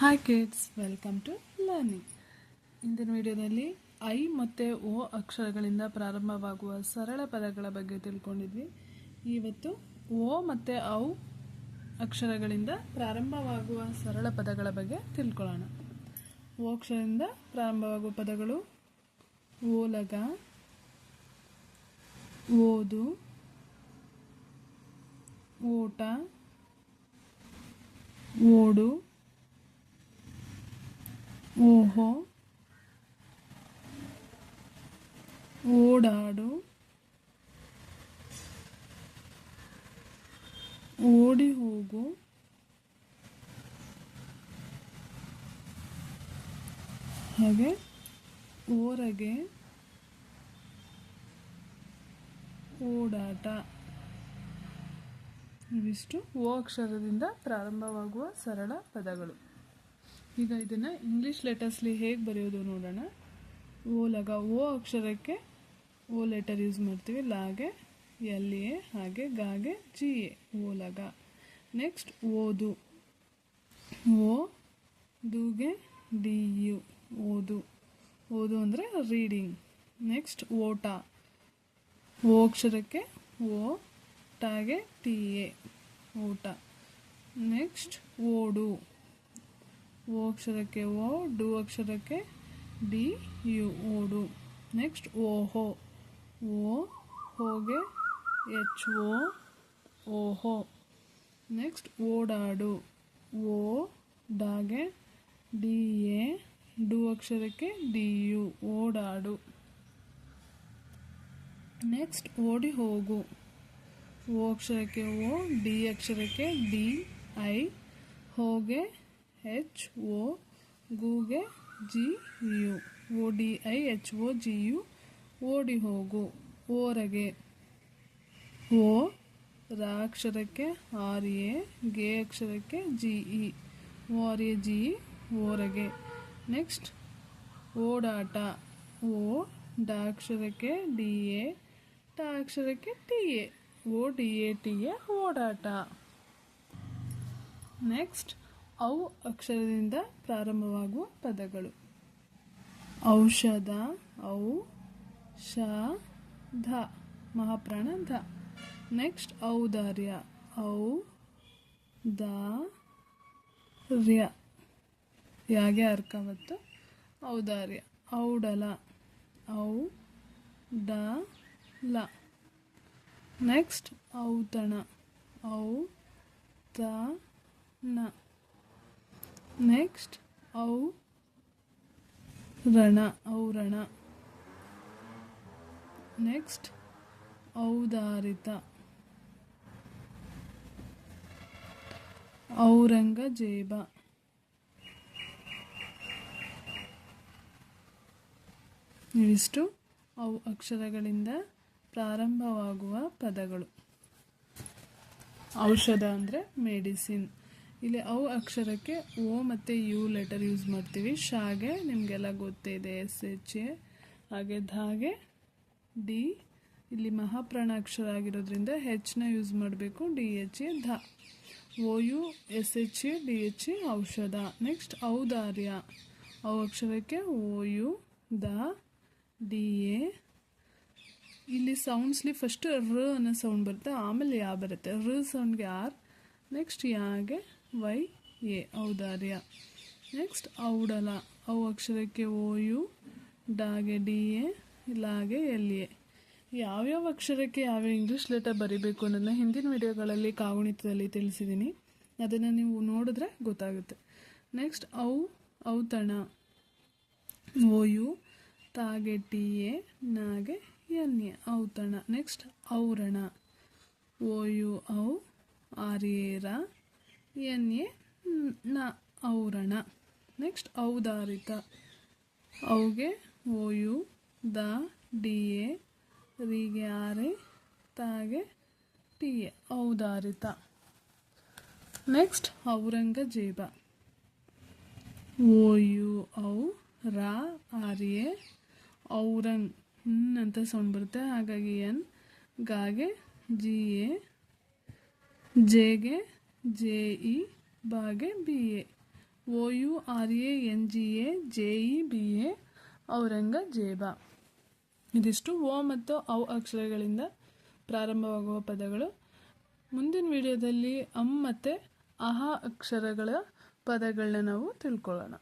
Hi kids welcome to learning ಇಂದಿನ ವಿಡಿಯೋದಲ್ಲಿ I ಮತ್ತು ಓ ಅಕ್ಷರಗಳಿಂದ ಪ್ರಾರಂಭವಾಗುವ ಸರಳ ಪದಗಳ ಬಗ್ಗೆ ತಿಳ್ಕೊಂಡಿದ್ವಿ. ಇವತ್ತು ಓ ಮತ್ತು ಔ ಅಕ್ಷರಗಳಿಂದ ಪ್ರಾರಂಭವಾಗುವ ಸರಳ ಪದಗಳ ಬಗ್ಗೆ ತಿಳ್ಕೊಳ್ಳೋಣ. ಓ ಅಕ್ಷರದಿಂದ ಪ್ರಾರಂಭವಾಗುವ ಪದಗಳು ಓಲಗ ಓದು, ಓಟ, ಓಡು ಓಹೋ ಓಡಾಡು. ಓಡಿ ಹೋಗು. ಹಾಗೆ ಓರಗೆ ಓಡಾಟ. ಇವಿಷ್ಟು. ಓ ಅಕ್ಷರದಿಂದ ಪ್ರಾರಂಭವಾಗುವ ಸರಳ ಪದಗಳು. ಈಗ ಇದನ್ನು ಇಂಗ್ಲೀಷ್ ಲೆಟರ್ಸ್ಲಿ ಹೇಗೆ ಬರೆಯೋದು ನೋಡೋಣ. ಓ ಲಗ ಓ ಅಕ್ಷರಕ್ಕೆ ಓ ಲೆಟರ್ ಯೂಸ್ ಮಾಡ್ತೀವಿ. ಲಾಗೆ ಎಲ್ ಎ ಹಾಗೆ ಗಾಗೆ ಜಿ ಎ ಓ ಲಗ. ನೆಕ್ಸ್ಟ್ ಓದು. ಓ, ದುಗೆ ಡಿ ಯು ಓದು. ಓದು ಅಂದರೆ ರೀಡಿಂಗ್ ನೆಕ್ಸ್ಟ್ ಓಟ. ಓ ಅಕ್ಷರಕ್ಕೆ ಓ, ಟಾಗೆ, ಟಿ ಎ, ಓಟ. ನೆಕ್ಸ್ಟ್ ಓಡು. ಓ ಅಕ್ಷರಕ್ಕೆ ಓ, ಡು ಅಕ್ಷರಕ್ಕೆ ಡಿ, ಯು ಓಡು ನೆಕ್ಸ್ಟ್ ಓಹೋ ಓ ಹೋಗೆ, ಎಚ್, ಓ ಓಹೋ ನೆಕ್ಸ್ಟ್ ಓಡಾಡು ಓ ಡಾಗೆ, ಡಿ, ಎ, ಡು ಅಕ್ಷರಕ್ಕೆ ಡಿ, ಯು ಓಡಾಡು ನೆಕ್ಸ್ಟ್ ಓಡಿ ಹೋಗು. ಓ ಅಕ್ಷರಕ್ಕೆ ಓ, ಡಿ ಅಕ್ಷರಕ್ಕೆ ಡಿ, ಐ. ಹೋಗೆ H O ಗೂಗೆ G U O D I H O G U ಓಡಿ ಹೋಗು ಓರಗೆ. ಓ. ರ ಅಕ್ಷರಕ್ಕೆ ಆರ್ ಎ ಗೆ ಅಕ್ಷರಕ್ಕೆ G E. R A G. E ಓರಗೆ. Next. ಓಡಾಟ. ಓ. ಡ ಅಕ್ಷರಕ್ಕೆ ಡಿ ಎ. ಟ ಅಕ್ಷರಕ್ಕೆ T A. O D A T A ಓಡಾಟ. ನೆಕ್ಸ್ಟ್. ಔ ಅಕ್ಷರದಿಂದ ಪ್ರಾರಂಭವಾಗುವ ಪದಗಳು. ಔಷಧ, ಔ ಶ ಧ, ಮಹಾಪ್ರಾಣ ಧ. ನೆಕ್ಸ್ಟ್ ಔದಾರ್ಯ. ಔ, ದ, ರ್ಯ. ಯಾಗೆ ಅರ್ಕ ಮತ್ತು ಔದಾರ್ಯ. ಔಡಲ. ಔ, ಡ, ಲ. ನೆಕ್ಸ್ಟ್ ಔತಣ. ಔ, ತ ನೆಕ್ಸ್ಟ್ ಔ ರಣ ಔರಣ ನೆಕ್ಸ್ಟ್ ಔದಾರಿತ ಔರಂಗಜೇಬ ಇವಿಷ್ಟು ಅವು ಅಕ್ಷರಗಳಿಂದ ಪ್ರಾರಂಭವಾಗುವ ಪದಗಳು. ಔಷಧ ಅಂದರೆ ಮೆಡಿಸಿನ್ ಇಲ್ಲಿ ಔ ಅಕ್ಷರಕ್ಕೆ ಓ ಮತ್ತು ಯು ಲೆಟರ್ ಯೂಸ್ ಮಾಡ್ತೀವಿ. ಶಾಗೆ ನಿಮಗೆಲ್ಲ ಗೊತ್ತೇ ಇದೆ. ಎಸ್, ಎಚ್, ಎ, ಹಾಗೆ ಧಾಗೆ, ಡಿ. ಇಲ್ಲಿ ಮಹಾಪ್ರಾಣ ಅಕ್ಷರ ಆಗಿರೋದ್ರಿಂದ ಹೆಚ್ನ ಯೂಸ್ ಮಾಡಬೇಕು. ಡಿ, ಎಚ್, ಎ, ಧ. O, U, S, H, A, D, H, A, ಔಷಧ. ನೆಕ್ಸ್ಟ್ ಔದಾರ್ಯ. ಔ ಅಕ್ಷರಕ್ಕೆ ಓ, ಯು ದ ಡಿ, ಎ. ಇಲ್ಲಿ ಸೌಂಡ್ಸ್ಲಿ ಫಸ್ಟ್ ರ ಅನ್ನೋ ಸೌಂಡ್ ಬರುತ್ತೆ. ಆಮೇಲೆ ಯಾ ಬರುತ್ತೆ. ರ ಸೌಂಡ್ಗೆ ಆರ್. ನೆಕ್ಸ್ಟ್ ಯಾಗೆ ವೈ ಎ ಔದಾರ್ಯ. ನೆಕ್ಸ್ಟ್, ಔಡಲ. ಔ ಅಕ್ಷರಕ್ಕೆ ಓ, ಯು, ಡಾಗೆ, ಡಿ, ಎ, ಲಾಗೆ, ಎಲ್, ಎ. ಯಾವ್ಯಾವ ಅಕ್ಷರಕ್ಕೆ ಯಾವ್ಯಾವ ಇಂಗ್ಲೀಷ್ ಲೆಟರ್ ಬರೀಬೇಕು ಅನ್ನೋದನ್ನ ಹಿಂದಿನ ವಿಡಿಯೋಗಳಲ್ಲಿ ಕಾಗುಣಿತದಲ್ಲಿ ತಿಳಿಸಿದ್ದೀನಿ ಅದನ್ನು ನೀವು ನೋಡಿದ್ರೆ ಗೊತ್ತಾಗುತ್ತೆ. ನೆಕ್ಸ್ಟ್, ಔ, ಔತಣ. ಓ, ಯು, ತಾಗೆ, ಟಿ, ಎ, ನಾಗೆ ಎನ್ ಎ. ಔತಣ. ನೆಕ್ಸ್ಟ್, ಔರಣ. ಓ, ಯು, ಔ ಆರ್ ಎ ರ ಎನ್ ಎ ನ ಔರಣ. ನೆಕ್ಸ್ಟ್ ಔದಾರಿತ ಅವುಗೆ ಓ ಯು ದ ಡಿ ಎ ರಿಗೆ, ಆರೆ, ತಾಗೆ ಟಿ ಎ ಔದಾರಿತ. ನೆಕ್ಸ್ಟ್ ಔರಂಗಜೇಬ. ಓ ಯು ಔ, ರಾ ಆರ್ ಎ ಔರಂಗ್ ಅಂತ ಸೌಂಡ್ ಬರುತ್ತೆ. ಹಾಗಾಗಿ ಎನ್, ಗಾಗೆ ಜಿ ಎ ಜೆಗೆ J E ಬಾಗೆ B A O U R A N G A J E B A Aurangzeb ಇದಿಷ್ಟು ಓ ಮತ್ತು ಔ ಅಕ್ಷರಗಳಿಂದ ಪ್ರಾರಂಭವಾಗುವ ಪದಗಳು. ಮುಂದಿನ ವಿಡಿಯೋದಲ್ಲಿ ಅಮ್ ಮತ್ತು ಅಹ ಅಕ್ಷರಗಳ ಪದಗಳನ್ನ ನಾವು ತಿಳ್ಕೊಳ್ಳೋಣ.